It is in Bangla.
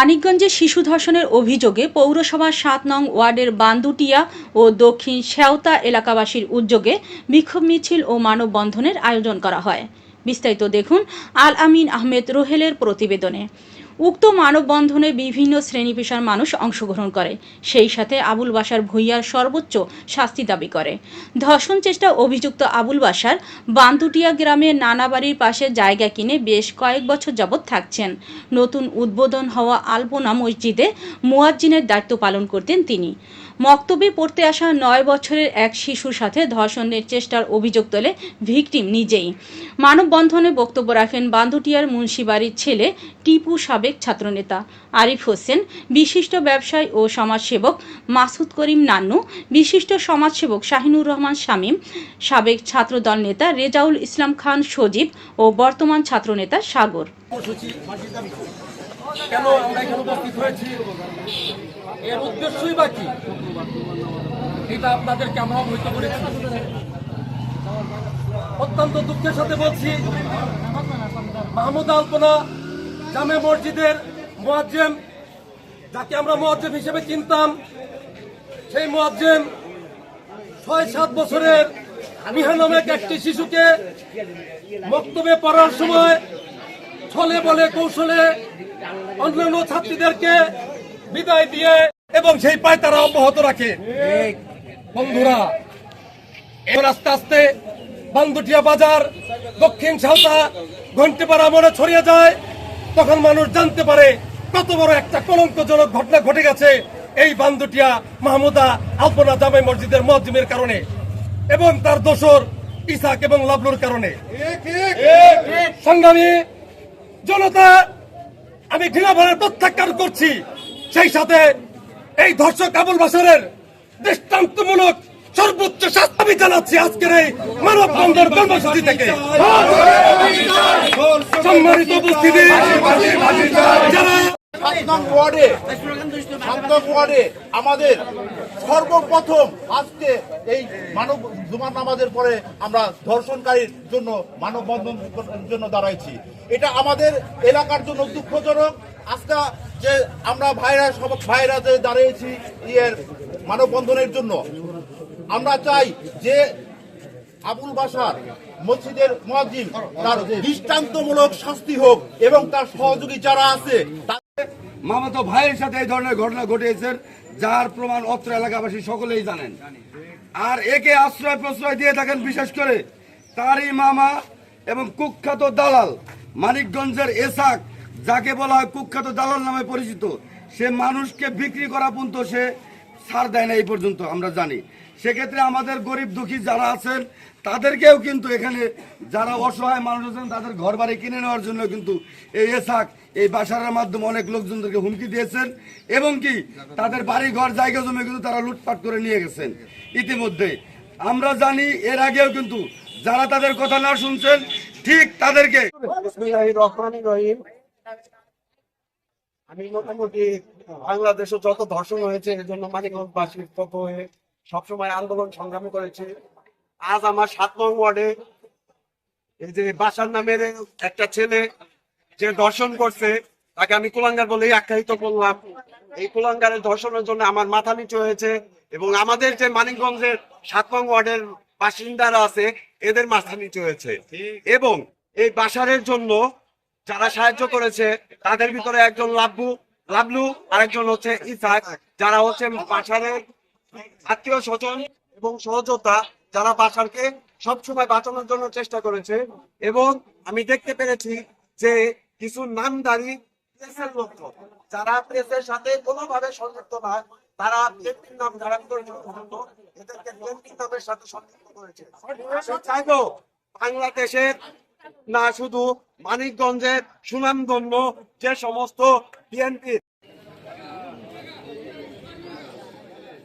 মানিকগঞ্জে শিশু ধর্ষণের অভিযোগে পৌরসভার সাত নং ওয়ার্ডের বান্দুটিয়া ও দক্ষিণ শ্যাওতা এলাকাবাসীর উদ্যোগে বিক্ষোভ মিছিল ও মানববন্ধনের আয়োজন করা হয়। বিস্তারিত দেখুন আল আমিন আহমেদ রোহেলের প্রতিবেদনে। উক্ত মানববন্ধনে বিভিন্ন শ্রেণি পেশার মানুষ অংশগ্রহণ করে। সেই সাথে আবুল বাসার ভূঁইয়ার সর্বোচ্চ শাস্তি দাবি করে। ধর্ষণ চেষ্টা অভিযুক্ত আবুল বাসার বান্দুটিয়া গ্রামে নানা বাড়ির পাশে জায়গা কিনে বেশ কয়েক বছর যাবৎ থাকছেন। নতুন উদ্বোধন হওয়া আলপনা মসজিদে মুয়াজ্জিনের দায়িত্ব পালন করতেন তিনি। মক্তবে পড়তে আসা নয় বছরের এক শিশুর সাথে ধর্ষণের চেষ্টার অভিযোগ তোলে ভিকটিম নিজেই। মানববন্ধনে বক্তব্য রাখেন বান্দুটিয়ার মুন্সিবাড়ির ছেলে টিপু সাবেক ছাত্রনেতা আরিফ হোসেন, বিশিষ্ট ব্যবসায়ী ও সমাজসেবক মাসুদ করিম নান্নু, বিশিষ্ট সমাজসেবক শাহিনুর রহমান শামীম, সাবেক ছাত্রদল নেতা রেজাউল ইসলাম খান সজীব ও বর্তমান ছাত্রনেতা সাগর। অত্যন্ত দুঃখের সাথে বলছি, মাহমুদ আলপনা জামে মসজিদের মোয়াজ্জেম, যাকে আমরা মোয়াজ্জেম হিসেবে চিনতাম, সেই মোয়াজ্জেম ছয় সাত বছরের মিহা নামেক একটি শিশুকে বক্তব্যে পড়ার সময় ছলে বলে কৌশলে অন্যান্য ছাত্রীদেরকে বিদায় দিয়ে এবং সেই পায় তারা অব্যাহত রাখে। বন্ধুরা, এবার আস্তে আস্তে বান্দুটিয়া বাজার দক্ষিণ সাউতা ঘন্টিপাড়া মনে ছড়িয়ে যায়। তখন মানুষ জানতে পারে কত বড় একটা কলঙ্কজনক ঘটনা ঘটে গেছে এই বান্দুটিয়া মাহমুদা আলপনা জামাই মসজিদের মসজিমের কারণে এবং তার দোসর ইসাক এবং লাবলুর কারণে। সংগ্রামী জনতা আমি ঘৃণাভরে প্রত্যাখ্যান করছি। সেই সাথে এই ধর্ষক আবুল বাসরের দৃষ্টান্তমূলক সর্বোচ্চ শাস্তি জানাচ্ছি আজকের এই মানব বন্ধন কর্মসূচি থেকে। সম্মানিত উপস্থিতি। আমাদের সর্বপ্রথম আজকে এই মানব জুমার নামাজের পরে আমরা ধর্ষণকারীর জন্য মানববন্ধন জন্য দাঁড়াইছি। এটা আমাদের এলাকার জন্য দুঃখজনক। আজকে যে আমরা ভাইরা সব ভাইরা যে দাঁড়িয়েছি ইয়ের মানববন্ধনের জন্য আমরা চাই যে আবুল বাসার মসজিদের মুয়াজ্জিম তার দৃষ্টান্তমূলক শাস্তি হোক এবং তার সহযোগী যারা আছে মামাতো ভাইয়ের সাথে এই ধরনের ঘটনা ঘটিয়েছেন যার প্রমাণ অত্র এলাকাবাসী সকলেই জানেন। আর একে আশ্রয় প্রশ্রয় দিয়ে থাকেন বিশেষ করে তারই মামা এবং কুখ্যাত দালাল মানিকগঞ্জের এসাক, যাকে বলা হয় কুখ্যাত দালাল নামে পরিচিত। সে মানুষকে বিক্রি করা পর্যন্ত সে ছাড় দেয় না, এই পর্যন্ত আমরা জানি। সেক্ষেত্রে আমাদের গরিব দুঃখী যারা আছেন, তাদেরকেও কিন্তু এখানে যারা অসহায় মানুষ আছেন, তাদের ঘর বাড়ি কিনে নেওয়ার জন্য কিন্তু এই এসাক, এই বাসারের মাধ্যমে অনেক লোকজনদেরকে হুমকি দিয়েছেন এবং কি তাদের বাড়ি ঘর জায়গা জমি কিন্তু তারা লুটপাট করে নিয়ে গেছেন ইতিমধ্যে। আমরা জানি এর আগেও কিন্তু যারা তাদের কথা না শুনছেন, ঠিক তাদেরকে আমি মোটামুটি বাংলাদেশে যত ধর্ষণ হয়েছে, এর জন্য মানিকগঞ্জবাসীর পক্ষ হয়ে সবসময় আন্দোলন সংগ্রাম করেছে। আজ আমার সাত নং ওয়ার্ডে এই যে বাসার নামের একটা ছেলে যে দর্শন করছে, তাকে আমি কুলাঙ্গার বলেই আখ্যায়িত করলাম। এই কুলাঙ্গারের ধর্ষণের জন্য আমার মাথা নিচু হয়েছে এবং আমাদের যে মানিকগঞ্জের সাত নং ওয়ার্ডের বাসিন্দারা আছে, এদের মাথা নিচু হয়েছে। এবং এই বাসারের জন্য যারা সাহায্য করেছে, তাদের ভিতরে একজন লাভলু লাভলু আরেকজন হচ্ছে ইসাক, যারা হচ্ছে বাসারের আত্মীয় স্বজন এবং সহযোদ্ধা যারা বাসারকে সবসময় বাঁচানোর জন্য চেষ্টা করেছে। এবং আমি দেখতে পেরেছি যে কিছু নামদারি প্রেসের লোক যারা প্রেসের সাথে কোনোভাবে সংযুক্ত না, তারা ব্যক্তির নাম যারা এদেরকে বিএনপির নামের সাথে সংযুক্ত করেছে। বাংলাদেশের না শুধু মানিকগঞ্জের সুনামধন্য যে সমস্ত বিএনপির